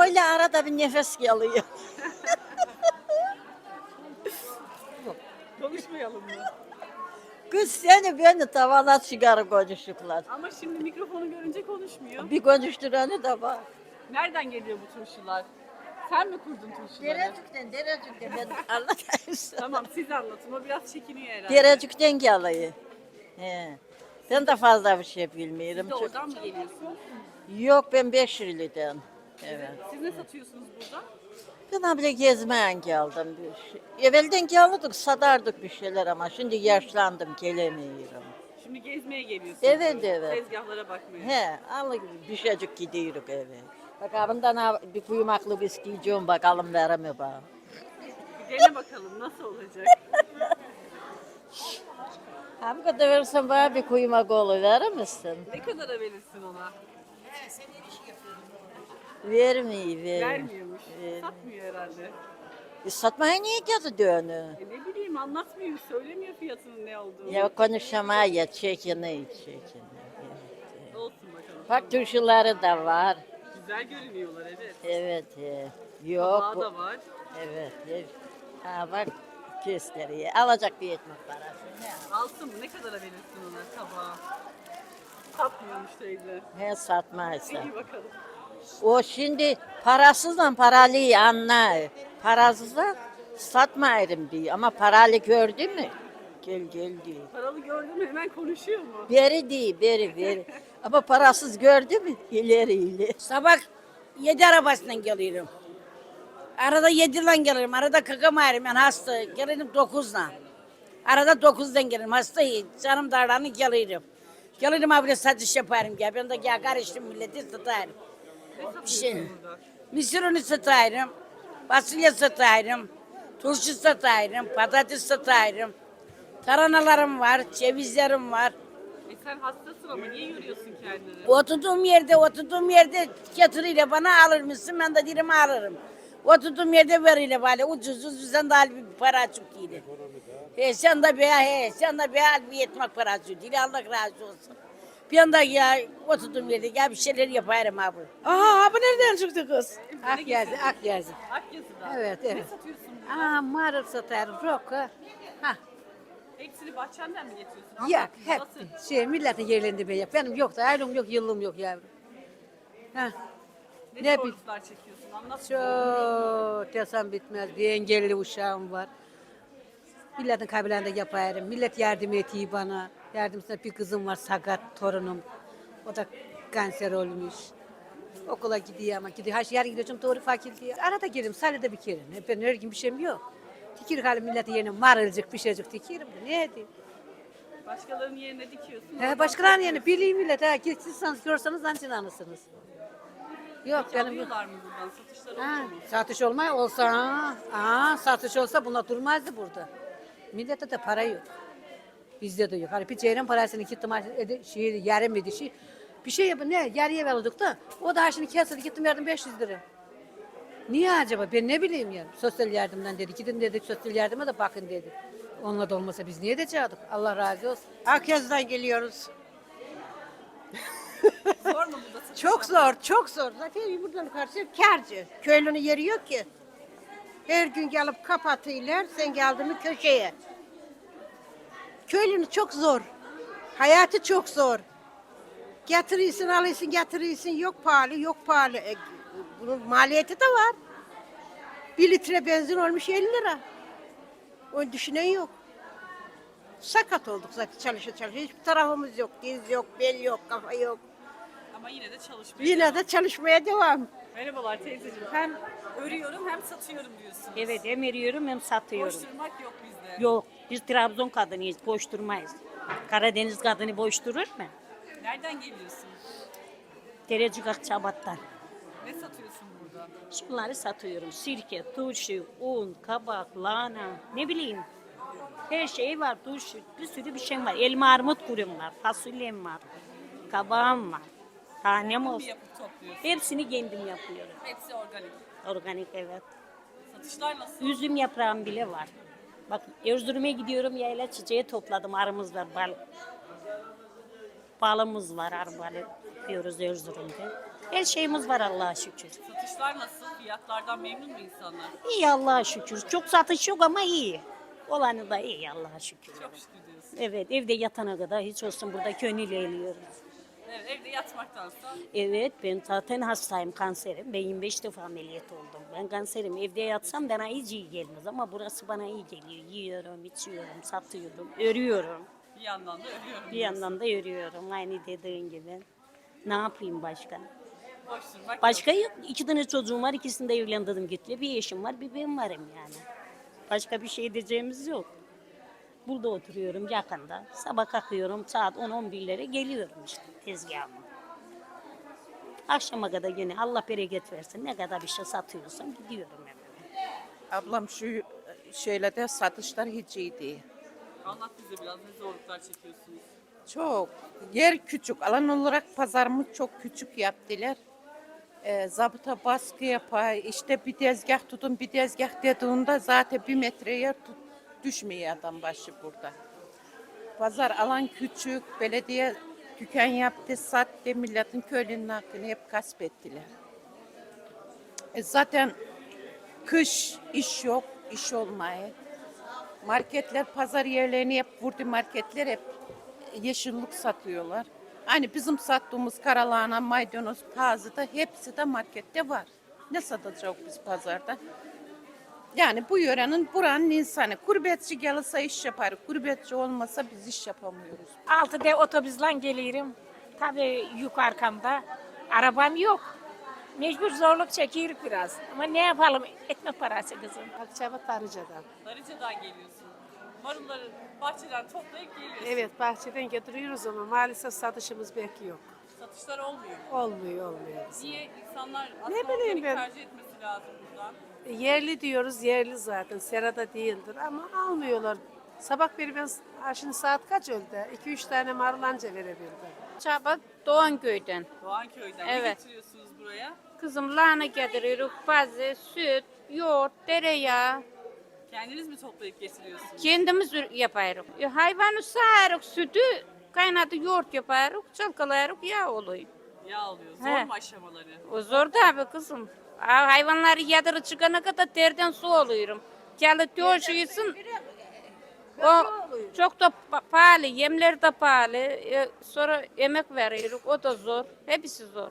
öyle arada bir nefes geliyor. Konuşmayalım mı? Kız seni beni tavala çıkarıp konuştuklar. Ama şimdi mikrofonu görünce konuşmuyor. Bir konuşturanı da var. Nereden geliyor bu turşular? Sen mi kurdun turşuları? Derecikten, derecikten ben anlatayım. Tamam siz anlatın. O biraz çekiniyor herhalde. Derecikten geliyor. He. Ben de fazla bir şey bilmiyorum. Siz de oradan mı geliyorsunuz? Yok ben Beşirli'den. Evet. Siz ne satıyorsunuz burada? Ben abla gezmeye geldim. Bir şey. Evvelden gelirdik, satardık bir şeyler ama şimdi yaşlandım, gelemiyorum. Şimdi gezmeye geliyorsunuz. Evet, evet. Tezgahlara bakmaya. He, alık düşecek gidiyoruz eve. Bak abimden ha- bir kuyumaklı viski içiyorum bakalım verir mi bana. Bir dene bakalım nasıl olacak. Abi kadar versen bana bir kuyumak oğlu verir misin? ne kadara verirsin ona? Vermiyor, vermiyor. Vermiyormuş. Vermiyor. Satmıyor herhalde. E, satmaya niye geldi dönü? E ne bileyim anlatmıyor, söylemiyor fiyatının ne olduğunu. Ya konuşamaya çekini, çekini. Evet. Olsun bakalım. Bak turşuları da var. Güzel görünüyorlar evet. Evet. e, Yok. bu- da var. Evet. evet. Ha bak gösteriyor. Alacak bir ekmek parası. Ne al? Alsın mı? Ne kadara verirsin ona tabağı? Satmıyormuş teyze. He satmazsa. İyi bakalım. O şimdi parasızla paralıyı anlar. Parasızla satmayırım diyor. Ama paralı gördü mü? Gel gel diyor. Paralı gördün mü hemen konuşuyor mu? Beri değil, beri beri. Ama parasız gördü mü? İleri ileri. Sabah yedi arabasından geliyorum. Arada yediden gelirim. Arada kakamayırım. Ben hasta. Gelirim dokuzla. Arada dokuzdan gelirim. Hastayım. Canım darlanı gelirim. Gelirim abi satış yaparım. Gel. Ben de gel karıştım milleti satarım. Burada? Mısır unu satarım. Fasulye satarım. Turşu satarım. Patates satarım. Tarhanalarım var. Cevizlerim var. E sen hastasın ama niye yoruyorsun kendini? Oturduğum yerde, oturduğum yerde getiriyle bana alır mısın? Ben de dilim alırım. Oturduğum yerde veriyle böyle ucuz ucuz de al bir para çok değil. He sen de be he sen de be bir yetmek parası değil. Allah razı olsun. Bir anda ya oturduğum yerde ya bir şeyler yaparım abi. Aa bu nereden çıktı kız? Akyazı, Akyazı. Akyazı'da. Evet, Ne evet. satıyorsun? Aa marul satarım, roka. Ha, Hepsini bahçenden mi getiriyorsun? Yok, Anlat, hep nasıl? şey milletin yerlerinde be yap. Benim yok da aylığım yok, yıllım yok yavrum. Ha. Ne, Ne zorluklar çekiyorsun? Anlat. Çok desem bitmez. Bir engelli uşağım var. Milletin kabilerinde yaparım. Millet yardım ediyor bana. Yardımcısında bir kızım var sakat torunum. O da kanser olmuş. Okula gidiyor ama gidiyor. Her şey yer gideceğim doğru fakir diye. Arada girerim, salide bir kerim. Hep ben her gün bir şeyim yok. Dikir halim milletin yerine marılcık bir şeycik dikirim. de. Ne edeyim? Başkalarının yerine dikiyorsun. He, başkalarının yerine bileyim millet. Ha, gitsiniz görseniz ancak inanırsınız. Yok benim yok. Mı buradan? Satışlar Ha, oluyor mu? satış olmay olsa, ha, ha, satış olsa buna durmazdı burada. Millette de para yok. Bizde de yok. Hani ceyran parasını gittim ede- şey, yarım idi şey. Bir şey yapın ne yarıya veriyorduk da o da şimdi kesildi gittim verdim 500 lira. Niye acaba ben ne bileyim ya sosyal yardımdan dedi gidin dedi sosyal yardıma da bakın dedi. Onunla da olmasa biz niye edecektik Allah razı olsun. Akyaz'dan geliyoruz. Zor mu burada? Çok zor, çok zor. Zaten buradan karşı kârcı. Köylünün yeri yok ki. Her gün gelip kapatıyorlar, sen geldin mi köşeye. Köylünün çok zor. Hayatı çok zor. Getiriyorsun, alıyorsun, getiriyorsun. Yok pahalı, yok pahalı. E, bunun maliyeti de var. Bir litre benzin olmuş 50 lira. Onu düşünen yok. Sakat olduk zaten çalışa çalışa. Hiçbir tarafımız yok. Diz yok, bel yok, kafa yok. Ama yine de çalışmaya Yine de çalışmaya devam. Merhabalar teyzeciğim. Hem örüyorum hem satıyorum diyorsunuz. Evet hem eriyorum hem satıyorum. Koşturmak yok bizde. Yok biz Trabzon kadınıyız boş durmayız. Karadeniz kadını boş durur mu? Nereden geliyorsun? Terecik Akçabat'tan. Ne satıyorsun burada? Şunları satıyorum. Sirke, turşu, un, kabak, lahana ne bileyim. Her şey var. Turşu bir sürü bir şey var. Elma armut kurum var. Fasulyem var. Kabağım var. Tanem Bir olsun. yapıp topluyorsun. Hepsini kendim yapıyorum. Hepsi organik. Organik evet. Satışlar nasıl? Üzüm yaprağım bile var. Bak Erzurum'a gidiyorum yayla çiçeği topladım. Arımız var, bal. Balımız var, arı balı yapıyoruz Erzurum'da. Her şeyimiz var Allah'a şükür. Satışlar nasıl? Fiyatlardan memnun mu insanlar? İyi Allah'a şükür. Çok satış yok ama iyi. Olanı da iyi Allah'a şükür. Çok şükür diyorsun. Evet evde yatana kadar hiç olsun burada gönül eğliyoruz. Evet, evde yatmaktansa Evet ben zaten hastayım kanserim. Ben 25 defa ameliyat oldum. Ben kanserim evde yatsam bana hiç iyi gelmez ama burası bana iyi geliyor. Yiyorum, içiyorum, satıyorum, örüyorum. bir yandan da ölüyorum. Bir yandan da örüyorum aynı dediğin gibi. Ne yapayım başka? Boş durmak Başka yok. İki tane çocuğum var. ikisini de evlendirdim gitti. Bir eşim var, bir ben varım yani. Başka bir şey diyeceğimiz yok. Burada oturuyorum yakında. Sabah kalkıyorum saat 10-11'lere geliyorum işte tezgahıma. Akşama kadar yine Allah bereket versin. Ne kadar bir şey satıyorsam gidiyorum evime. Ablam şu şöyle de satışlar hiç iyi değil. Anlat bize biraz ne zorluklar çekiyorsunuz? Çok. Yer küçük. Alan olarak pazarımı çok küçük yaptılar. Ee, zabıta baskı yapar. İşte bir tezgah tutun bir tezgah dediğinde zaten bir metre yer tut, düşmüyor adam başı burada. Pazar alan küçük. Belediye dükkan yaptı, sattı. Milletin köylünün hakkını hep gasp ettiler. E zaten kış iş yok, iş olmaya. Marketler, pazar yerlerini hep vurdu marketler hep yeşillik satıyorlar. Hani bizim sattığımız karalahana, maydanoz, taze da hepsi de markette var. Ne satacak biz pazarda? Yani bu yörenin buranın insanı. Kurbetçi gelirse iş yapar. Kurbetçi olmasa biz iş yapamıyoruz. Altıda otobüsle geliyorum. Tabii yük arkamda. Arabam yok. Mecbur zorluk çekiyoruz biraz. Ama ne yapalım? Ekmek parası kızım. Akçabat Darıca'dan. Darıca'dan geliyorsun. Marulları bahçeden toplayıp geliyorsun. Evet bahçeden getiriyoruz ama maalesef satışımız belki yok. Satışlar olmuyor. Olmuyor olmuyor. Niye insanlar aslında Ne bileyim organik ben. tercih etmesi lazım buradan? Yerli diyoruz yerli zaten serada değildir ama almıyorlar. Sabah beri ben ha şimdi saat kaç oldu? 2-3 tane marlanca verebildim. Çaba Doğanköy'den. Doğanköy'den. Ne Evet. getiriyorsunuz buraya? Kızım lahana getiriyoruz, bazı, süt, yoğurt, tereyağı. Kendiniz mi toplayıp getiriyorsunuz? Kendimiz ür- yaparız. E, Hayvanı sağarız, sütü kaynadı yoğurt yaparız, çalkalayarız, yağ oluyor. Yağ oluyor. Zor He. mu aşamaları? O zor tabi kızım. Ha, Hayvanları yadırı çıkana kadar terden su oluyorum. Gelip diyorsun, o çok da pa- pahalı, yemler de pahalı. E, sonra emek veriyoruz, o da zor. Hepsi zor.